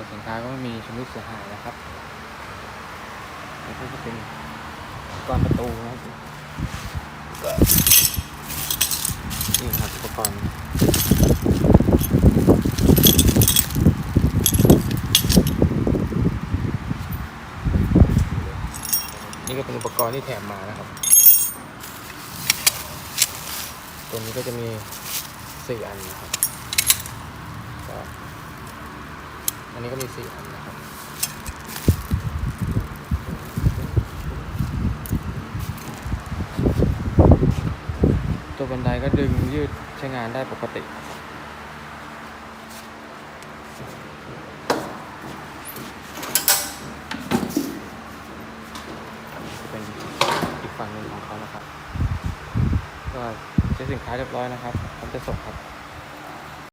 ชำรุดเสียหายนะครับแล้วก็จะเป็นก้อนประตูนะครับนี่ครับอุปกรณ์นี่ก็เป็นอุปกรณ์ที่แถมมานะครับ ตัวนี้ก็จะมีสี่อันนะครับก็ นนี้ก็มีสี่อันนะครับตัวบันไดก็ดึงยืดใช้งานได้ปกติจะเป็นอีกฝั่งหนึ่งของเขานะครับ ก็ใช้สินค้าเรียบร้อยนะครับผมจะส่งครับ